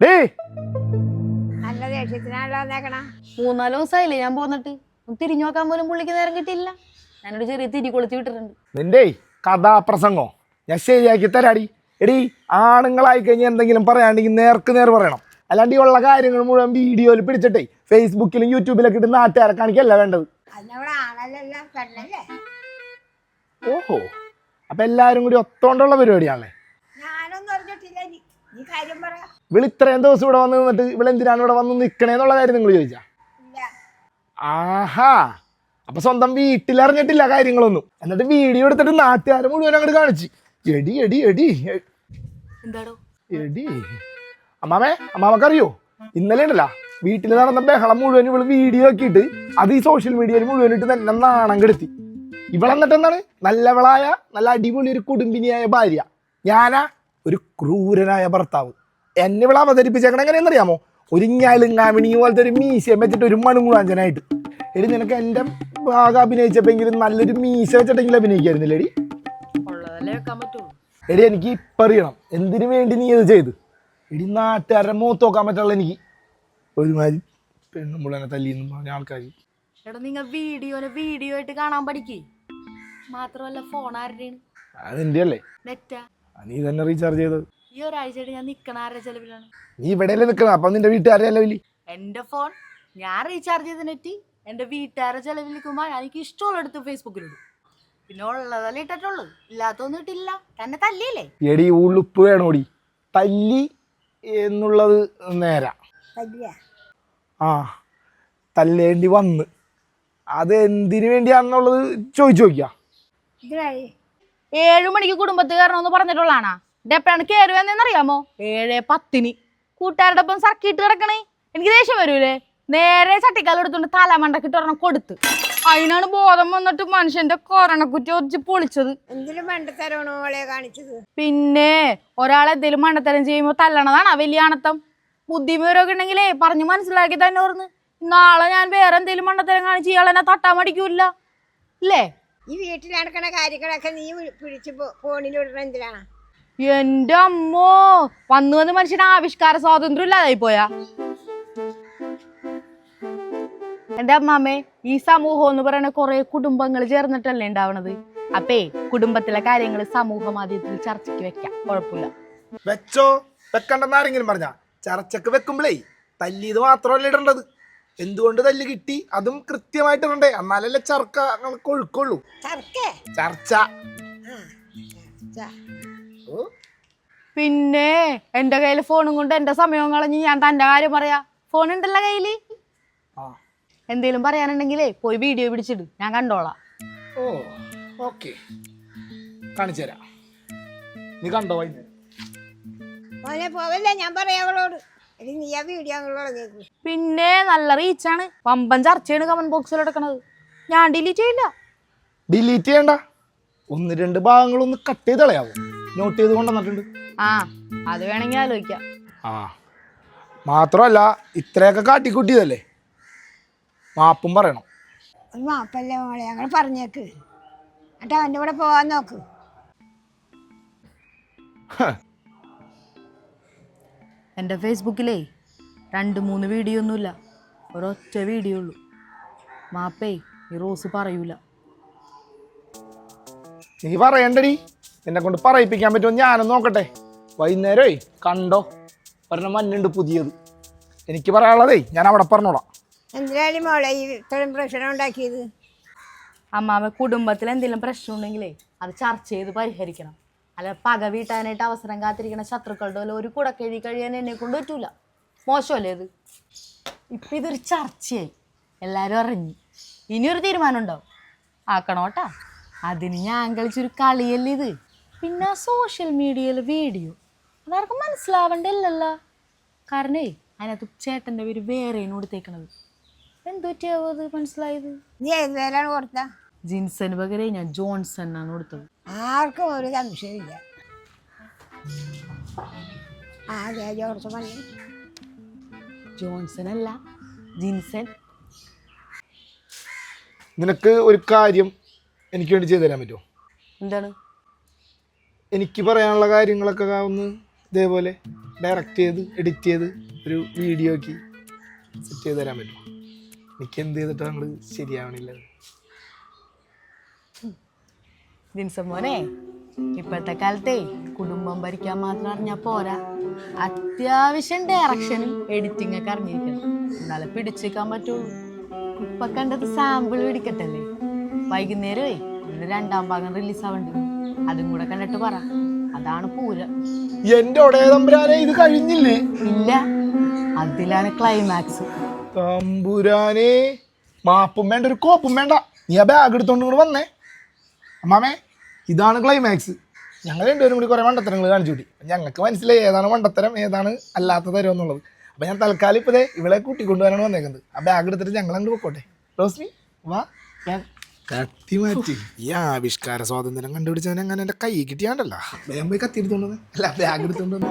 Day നല്ല ദേഷ്യത്തിനാണല്ലോ വന്നേക്കണ. മൂന്നാൽ ദിവസമായില്ലേ ഞാൻ പോന്നിട്ട്. തിരിഞ്ഞു നോക്കാൻ പോലും പുള്ളിക്ക് നേരം കിട്ടിയില്ല. ഞാനൊരു ചെറിയ തിരി കൊളുത്തി വിട്ടിട്ടുണ്ട്. നിന്റെ കഥാപ്രസംഗോ ഞാൻ ശരിയാക്കി തരാടി. എടി ആണുങ്ങളായി കഴിഞ്ഞാൽ എന്തെങ്കിലും പറയാണ്ടെങ്കിൽ നേർക്ക് നേർ പറയണം. അല്ലാണ്ട് ഈ ഉള്ള കാര്യങ്ങൾ മുഴുവൻ വീഡിയോയിൽ പിടിച്ചിട്ടേ ഫേസ്ബുക്കിലും യൂട്യൂബിലൊക്കെ ഇട്ട് നാട്ടുകാരെ കാണിക്കല്ല വേണ്ടത്? അതിനവിടെ ആണല്ലല്ലോ പെണ്ണല്ലേ? ഓഹോ. അപ്പൊ എല്ലാരും കൂടി ഒത്തോണ്ടുള്ള പരിപാടിയാണല്ലേ? ഞാനൊന്നും അറിഞ്ഞിട്ടില്ല. നീ കാര്യം പറ. ഇവൾ ഇത്രയും ദിവസം ഇവിടെ വന്ന് നിന്നിട്ട് ഇവളെന്തിനാണ് ഇവിടെ വന്ന് നിക്കണേന്നുള്ള കാര്യം നിങ്ങൾ ചോദിച്ചാ? ഇല്ല. ആഹാ. അപ്പൊ സ്വന്തം വീട്ടിൽ അറിഞ്ഞിട്ടില്ല കാര്യങ്ങളൊന്നും. എന്നിട്ട് വീഡിയോ എടുത്തിട്ട് നാട്ടുകാരെ മുഴുവൻ അങ്ങോട്ട് കാണിച്ചു. എടി എടി എടി. എന്താടോ? എടി. അമ്മാമേ അമ്മാമക്കറിയോ? ഇന്നലെ ഉണ്ടല്ല വീട്ടിൽ നടന്ന ബഹളം മുഴുവൻ ഇവൾ വീഡിയോ ആക്കിയിട്ട് അത് ഈ സോഷ്യൽ മീഡിയയിൽ മുഴുവൻ ഇട്ട് തന്നെ നാണം കെടുത്തി. ഇവളെന്നിട്ട് എന്താണ്? നല്ലവളായ നല്ല അടിപൊളി ഒരു കുടുംബിനിയായ ഭാര്യ. ഞാനാ ഒരു ക്രൂരനായ ഭർത്താവ്. എന്നെ ഇവളെ അവതരിപ്പിച്ചേക്കണ എങ്ങനെയെന്നറിയാമോ? ഒരു ഞാലുങ്ങാമിണി പോലത്തെ ഒരു മീശയും വെച്ചിട്ട് ഒരു മണുങ്ങുളാഞ്ചനായിട്ട് എടി നിനക്ക് എന്റെ ഭാഗം അഭിനയിച്ചപ്പോഴെങ്കിലും നല്ലൊരു മീശ വെച്ചിട്ടെങ്കിലും അഭിനയിക്കായിരുന്നില്ല എടി എടി എനിക്ക് ഇപ്പം അറിയണം. എന്തിനു വേണ്ടി നീ ഇത് ചെയ്ത്? എടി നാട്ടുകാരുടെ മൂത്ത് നോക്കാൻ പറ്റുള്ള എനിക്ക് ഒരുമാതിരി പെണ്ണുമ്പുള്ളനെ തല്ലിയെന്നും പറഞ്ഞ ആൾക്കാർ എടാ നിങ്ങൾ വീഡിയോനെ വീഡിയോ ആയിട്ട് കാണാൻ പഠിക്കേ. മാത്രമല്ല ഫോൺ ആരുടെയാണ് അതെന്റെ അല്ലേ നെറ്റാ? നീ തന്നെ റീചാർജ് ചെയ്തത്. ഈ ഒരാഴ്ചയായിട്ട് ഞാൻ നിക്കണ ആരുടെ ചെലവിലാണ്? നീ ഇവിടെയല്ലേ നിക്കണം? അപ്പം നിന്റെ വീട്ടുകാരെ അല്ല എന്റെ ഫോൺ ഞാൻ റീചാർജ് ചെയ്ത് നെറ്റി എന്റെ വീട്ടുകാരുടെ ചെലവിൽ ചെലവിലിരിക്കുമ്പോൾ എനിക്ക് ഇഷ്ടമുള്ളടുത്ത് ഫേസ്ബുക്കിലിടും പിന്നെ ഉള്ളതല്ലേ ഇട്ടിട്ടുള്ളൂ. ഇല്ലാത്തൊന്നും ഇട്ടില്ല. തന്നെ തല്ലിയില്ലേ? എടി ഉളുപ്പ് വേണോടി. തല്ലി എന്നുള്ളത് നേരാ. ആ തല്ലേണ്ടി വന്ന്. അത് എന്തിനു വേണ്ടിയാണെന്നുള്ളത് ചോദിച്ചു നോക്കിയാ. ഏഴു മണിക്ക് കുടുംബത്തിൽ കയറണമെന്ന് പറഞ്ഞിട്ടുള്ളതാണാ. എപ്പോഴാണ് കയറി വന്നതെന്നറിയാമോ ഏഴ് പത്തിന്. കൂട്ടുകാരുടെ ഒപ്പം സർക്കിട്ട് കിടക്കണേ. എനിക്ക് ദേഷ്യം വരൂലേ? നേരെ ചട്ടിക്കാൽ എടുത്തോണ്ട് തലമണ്ടക്കിട്ട് ഒരെണ്ണം കൊടുത്ത്. അതിനാണ് ബോധം വന്നിട്ട് മനുഷ്യന്റെ കൊരണക്കുറ്റി ഒറിച്ച് പൊളിച്ചത്. എന്തിലും മണ്ടത്തരമാണോ കാണിച്ചത്? പിന്നെ ഒരാളെന്തേലും മണ്ടത്തരം ചെയ്യുമ്പോൾ തല്ലണതാണ് വലിയ അണത്തം. ബുദ്ധിമുട്ടൊക്കെ ഉണ്ടെങ്കിലേ പറഞ്ഞു മനസ്സിലാക്കി തന്നെ ഓർന്ന്. നാളെ ഞാൻ വേറെ എന്തേലും മണ്ടത്തരം കാണിച്ച് ഇയാളെന്നെ തട്ടാൻ മടിക്കൂല. ഇല്ലേ? ഈ വീട്ടിൽ നടക്കണ കാര്യങ്ങളൊക്കെ നീ പിടിച്ച് ഫോണിലിടണ എന്തിനാണ്? എന്റെ അമ്മോ വന്നു വന്ന് മനുഷ്യന് ആവിഷ്കാര സ്വാതന്ത്ര്യം ഇല്ലാതായി പോയാ. എന്റെ അമ്മാമ്മേ ഈ സമൂഹം എന്ന് പറയുന്ന കുറെ കുടുംബങ്ങൾ ചേർന്നിട്ടല്ലേ ഉണ്ടാവണത്? അപ്പേ കുടുംബത്തിലെ കാര്യങ്ങൾ സമൂഹ മാധ്യമത്തിൽ ചർച്ചയ്ക്ക് വെക്കാം. കുഴപ്പമില്ല. വെച്ചോ വെക്കണ്ടെന്ന് ആരെങ്കിലും പറഞ്ഞ? ചർച്ചക്ക് വെക്കുമ്പോഴേ തല്ലിയത് മാത്രമല്ല ഇടേണ്ടത്? എന്തുകൊണ്ട് തല്ല് കിട്ടി? അതും കൃത്യമായിട്ട് ഇടണ്ടേ? എന്നാലല്ലേ ചർക്ക ഞങ്ങൾക്ക് ഒഴുക്കുള്ളൂ ചർച്ച. പിന്നെ എന്റെ കയ്യിൽ ഫോണും കൊണ്ട് എന്റെ സമയം കളഞ്ഞ് ഞാൻ തന്റെ കാര്യം പറയാ. ഫോൺ ഉണ്ടല്ലോ കയ്യിൽ? ആ. എന്തേലും പറയാനുണ്ടെങ്കിലേ പോയി വീഡിയോ പിടിച്ചിട്. ഞാൻ കണ്ടോളാം. Oh okay. കാണിച്ചു തരാം നീ കണ്ടോ മോനെ പോവല്ലേ? ഞാൻ പറയാവളോട് എടി നീ ആ വീഡിയോ പിന്നെ നല്ല റീച്ച് ആണ്. പമ്പൻ ചർച്ചയാണ് കമന്റ് ബോക്സിൽ എടുക്കണത് ഞാൻ ഡിലീറ്റ് ചെയ്യില്ല. ഡിലീറ്റ് ചെയ്യണ്ട. ഒന്ന് രണ്ട് ഭാഗങ്ങളൊന്ന് കട്ട് ചെയ്ത് കളയാവോ? നോട്ട് ചെയ്ത് കൊണ്ടുവന്നിട്ടുണ്ട്. ആ അത് വേണമെങ്കിൽ ആലോചിക്കാം. ആ മാത്രമല്ല ഇത്രയൊക്കെ കാട്ടിക്കൂട്ടിയതല്ലേ? മാപ്പും പറയണം. ഒരു മാപ്പല്ലേ മോളെ ഞങ്ങൾ പറഞ്ഞേക്ക്. എന്നിട്ട് അവന്റെ കൂടെ പോകാൻ നോക്ക്. എന്റെ ഫേസ്ബുക്കിലേ രണ്ട് മൂന്ന് വീഡിയോ ഒന്നുമില്ല ഒരൊറ്റ വീഡിയോ ഉള്ളൂ. മാപ്പേ ഈ റോസ് പറയൂല. നീ പറയണ്ടടി. എന്നെ കൊണ്ട് പറയിപ്പിക്കാൻ പറ്റുമോ? ഞാനൊന്ന് നോക്കട്ടെ. വൈകുന്നേരമേ കണ്ടോ? ഒരെണ്ണം മഞ്ഞുണ്ട് പുതിയത്. എനിക്ക് പറയാനുള്ളതേ ഞാൻ അവിടെ പറഞ്ഞോളാം. എന്തിനായാലും മോളെ ഈ ഇത്രയും പ്രശ്നം ഉണ്ടാക്കിയത്? അമ്മാമ കുടുംബത്തിൽ എന്തെങ്കിലും പ്രശ്നം ഉണ്ടെങ്കിലേ അത് ചർച്ച ചെയ്ത് പരിഹരിക്കണം. അല്ല പക വീട്ടാനായിട്ട് അവസരം കാത്തിരിക്കുന്ന ശത്രുക്കളുടെ പോലെ ഒരു കുട കഴി കഴിയാൻ എന്നെ കൊണ്ട് പറ്റൂല. മോശമല്ലേ ഇത്? ഇപ്പം ഇതൊരു ചർച്ചയായി. എല്ലാവരും അറിഞ്ഞു. ഇനിയൊരു തീരുമാനം ഉണ്ടാവും ആക്കണോട്ടാ. അതിന് ഞാൻ കളിച്ചൊരു കളിയല്ലേ ഇത്? പിന്നെ സോഷ്യൽ മീഡിയയിൽ വീഡിയോ. അതാർക്കും മനസ്സിലാവണ്ടല്ലോ കാരണേ അതിനകത്ത് ചേട്ടന്റെ പേര് വേറെയാണ് കൊടുത്തേക്കണത്. എന്തുപറ്റിയാവോ അത് മനസ്സിലായത്? നീ ഏത് പേരാണ് കൊടുത്ത? ജിൻസന് പകരം ഞാൻ ജോൺസൺ ആണ് കൊടുത്തത്. ആർക്കും ഒരു സംശയമില്ല അതെ മതി ജോൺസൺ അല്ല ജിൻസൺ. നിനക്ക് ഒരു കാര്യം എനിക്ക് വേണ്ടി ചെയ്തു തരാൻ പറ്റുമോ? എന്താണ്? എനിക്ക് പറയാനുള്ള കാര്യങ്ങളൊക്കെ ഒന്ന് ഇതേപോലെ ഡയറക്റ്റ് ചെയ്ത് എഡിറ്റ് ചെയ്ത് ഒരു വീഡിയോ ആക്കി സെറ്റ് ചെയ്ത് തരാൻ പറ്റുമോ എനിക്ക് എന്ത് ചെയ്തിട്ട് നമ്മൾ ശരിയാവണില്ല. ഇപ്പോഴത്തെ കാലത്തെ കുടുംബം ഭരിക്കാൻ മാത്രം അറിഞ്ഞാൽ പോരാ. അത്യാവശ്യം ഡയറക്ഷനും എഡിറ്റിംഗ് ഒക്കെ അറിഞ്ഞിരിക്കണം. എന്നാലും പിടിച്ചേക്കാൻ പറ്റുള്ളൂ ഇപ്പൊ കണ്ടത് സാമ്പിൾ പിടിക്കട്ടല്ലേ വൈകുന്നേരമേ രണ്ടാം ഭാഗം റിലീസ് ആവണ്ട്? അതും കൂടെ കണ്ടിട്ട് പറ. അതാണ് പൂരം. എന്റെ ഒടേ തമ്പുരാനെ ഇത് കഴിഞ്ഞില്ലേ? ഇല്ല. അതിലാണ് ക്ലൈമാക്സ് തമ്പുരാനെ മാപ്പും വേണ്ട ഒരു കോപ്പും വേണ്ട. നീ ആ ബാഗ് എടുത്തോണ്ട് കൂടെ വന്നേ. അമ്മാമേ ഇതാണ് ക്ലൈമാക്സ് ഞങ്ങൾ രണ്ടുപേരും കൂടി കുറേ മണ്ടത്തരങ്ങൾ കാണിച്ചു കൂട്ടി. ഞങ്ങൾക്ക് മനസ്സിലായി ഏതാണ് മണ്ടത്തരം ഏതാണ് അല്ലാത്ത തരം എന്നുള്ളത്. അപ്പം ഞാൻ തൽക്കാലം ഇപ്പോഴേ ഇവളെ കൂട്ടിക്കൊണ്ടുവരാനാണ് വന്നേക്കുന്നത്. ആ ബാഗ് എടുത്തിട്ട് ഞങ്ങൾ അങ്ങോട്ട് പൊക്കോട്ടെ. റോസ്മി വാ. കത്തി മാറ്റി. ഈ ആവിഷ്കാര സ്വാതന്ത്ര്യം കണ്ടുപിടിച്ചവൻ അങ്ങനെ എന്റെ കൈ കിട്ടിയാണ്ടല്ലോ. വേഗം പോയി കത്തി അല്ല ബാഗ് എടുത്തോണ്ടത്